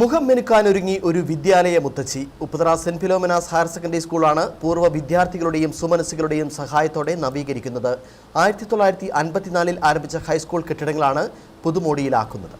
മുഖം മെനുക്കാനൊരുങ്ങി ഒരു വിദ്യാലയ മുത്തച്ഛി. Upputhara Saint Philomena's higher secondary സ്കൂളാണ് പൂർവ വിദ്യാർത്ഥികളുടെയും സുമനസ്സുകളുടെയും സഹായത്തോടെ നവീകരിക്കുന്നത്. ആയിരത്തി തൊള്ളായിരത്തി അൻപത്തിനാലിൽ ആരംഭിച്ച ഹൈസ്കൂൾ കെട്ടിടങ്ങളാണ് പുതുമോടിയിലാക്കുന്നത്.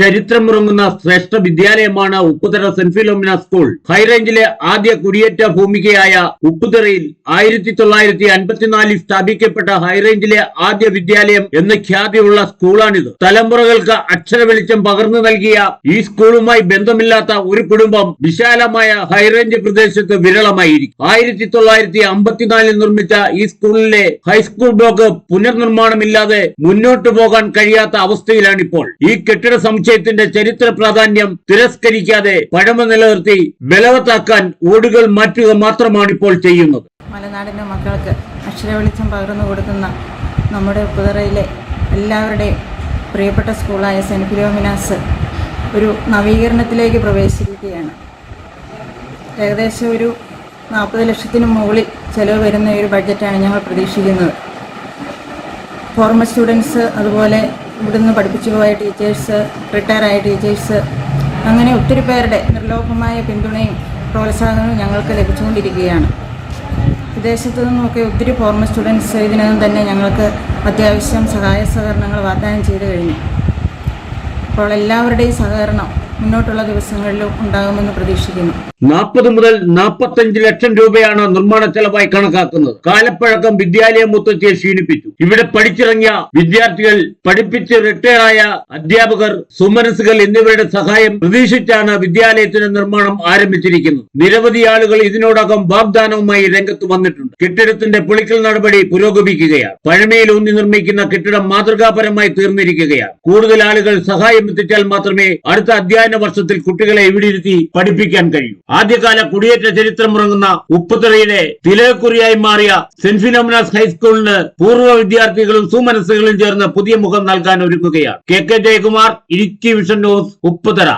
ചരിത്രമുറങ്ങുന്ന ശ്രേഷ്ഠ വിദ്യാലയമാണ് ഉപ്പുതറ സെന്റ് ഫിലോമിന സ്കൂൾ. ഹൈറേഞ്ചിലെ ആദ്യ കുടിയേറ്റ ഭൂമികയായ ഉപ്പുതറയിൽ ആയിരത്തി തൊള്ളായിരത്തി അൻപത്തിനാലിൽ സ്ഥാപിക്കപ്പെട്ട ഹൈറേഞ്ചിലെ ആദ്യ വിദ്യാലയം എന്ന് ഖ്യാതിയുള്ള സ്കൂളാണിത്. തലമുറകൾക്ക് അക്ഷര വെളിച്ചം പകർന്നു നൽകിയ ഈ സ്കൂളുമായി ബന്ധമില്ലാത്ത ഒരു കുടുംബം വിശാലമായ ഹൈറേഞ്ച് പ്രദേശത്ത് വിരളമായിരിക്കും. ആയിരത്തി തൊള്ളായിരത്തി അമ്പത്തിനാലിൽ നിർമ്മിച്ച ഈ സ്കൂളിലെ ഹൈസ്കൂൾ ബ്ലോക്ക് പുനർനിർമ്മാണമില്ലാതെ മുന്നോട്ടു പോകാൻ കഴിയാത്ത അവസ്ഥയിലാണിപ്പോൾ. ഈ കെട്ടിട സമുച്ചയത്തിന്റെ ചരിത്ര പ്രാധാന്യം തിരസ്കരിക്കാതെ പഴമ നിലനിർത്തി ബലവത്താക്കാൻ ഓടുകൾ മാറ്റുക മാത്രമാണ് ഇപ്പോൾ ചെയ്യുന്നത്. മലനാടിന്റെ മക്കൾക്ക് അക്ഷര വെളിച്ചം പകർന്നു കൊടുക്കുന്ന നമ്മുടെ പുതറയിലെ എല്ലാവരുടെയും പ്രിയപ്പെട്ട സ്കൂളായ സെന്റ് ഫിലോമിനാസ് ഒരു നവീകരണത്തിലേക്ക് പ്രവേശിക്കുകയാണ്. ഏകദേശം ഒരു നാൽപ്പത് ലക്ഷത്തിന് മുകളിൽ ചിലവ് വരുന്ന ഒരു ബഡ്ജറ്റാണ് ഞങ്ങൾ പ്രതീക്ഷിക്കുന്നത്. ഫോർമൽ സ്റ്റുഡൻസ് അതുപോലെ ഇവിടുന്ന് പഠിപ്പിച്ചു പോയ ടീച്ചേഴ്സ് റിട്ടയറായ ടീച്ചേഴ്സ് അങ്ങനെ ഒത്തിരി പേരുടെ നിർലോഭമായ പിന്തുണയും പ്രോത്സാഹനവും ഞങ്ങൾക്ക് ലഭിച്ചുകൊണ്ടിരിക്കുകയാണ്. വിദേശത്തു നിന്നുമൊക്കെ ഒത്തിരി ഫോർമൽ സ്റ്റുഡൻസ് ഇതിനകം തന്നെ ഞങ്ങൾക്ക് അത്യാവശ്യം സഹായ സഹകരണങ്ങൾ വാഗ്ദാനം ചെയ്തു കഴിഞ്ഞു. അപ്പോൾ എല്ലാവരുടെയും സഹകരണം മുന്നോട്ടുള്ള ദിവസങ്ങളിലും ഉണ്ടാകുമെന്ന് പ്രതീക്ഷിക്കുന്നു. നാൽപ്പത് മുതൽ നാൽപ്പത്തഞ്ച് ലക്ഷം രൂപയാണ് നിർമ്മാണ ചെലവായി കണക്കാക്കുന്നത്. കാലപ്പഴക്കം വിദ്യാലയ മുത്തച്ഛയെ ക്ഷീണിപ്പിച്ചു. ഇവിടെ പഠിച്ചിറങ്ങിയ വിദ്യാർത്ഥികൾ പഠിപ്പിച്ച് റിട്ടയറായ അധ്യാപകർ സുമനസുകൾ എന്നിവരുടെ സഹായം പ്രതീക്ഷിച്ചാണ് വിദ്യാലയത്തിന്റെ നിർമ്മാണം ആരംഭിച്ചിരിക്കുന്നത്. നിരവധി ആളുകൾ ഇതിനോടകം വാഗ്ദാനവുമായി രംഗത്ത് വന്നിട്ടുണ്ട്. കെട്ടിടത്തിന്റെ പൊളിക്കൽ നടപടി പുരോഗമിക്കുകയാണ്. പഴമയിൽ ഊന്നി നിർമ്മിക്കുന്ന കെട്ടിടം മാതൃകാപരമായി തീർന്നിരിക്കുകയാണ്. കൂടുതൽ ആളുകൾ സഹായം എത്തിച്ചാൽ മാത്രമേ അടുത്ത അധ്യയന വർഷത്തിൽ കുട്ടികളെ ഇവിടെ ഇരുത്തി പഠിപ്പിക്കാൻ കഴിയും? ആദ്യകാല കുടിയേറ്റ ചരിത്രം ഉറങ്ങുന്ന ഉപ്പുതറയിലെ തിലകക്കുറിയായി മാറിയ സെന്റ് ഫിലോമിനാസ് ഹൈസ്കൂളിന് പൂർവ വിദ്യാർത്ഥികളും സുമനസ്സുകളും ചേർന്ന് പുതിയ മുഖം നൽകാൻ ഒരുക്കുകയാണ് K K Jayakumar Idukki Vision News Upputhara.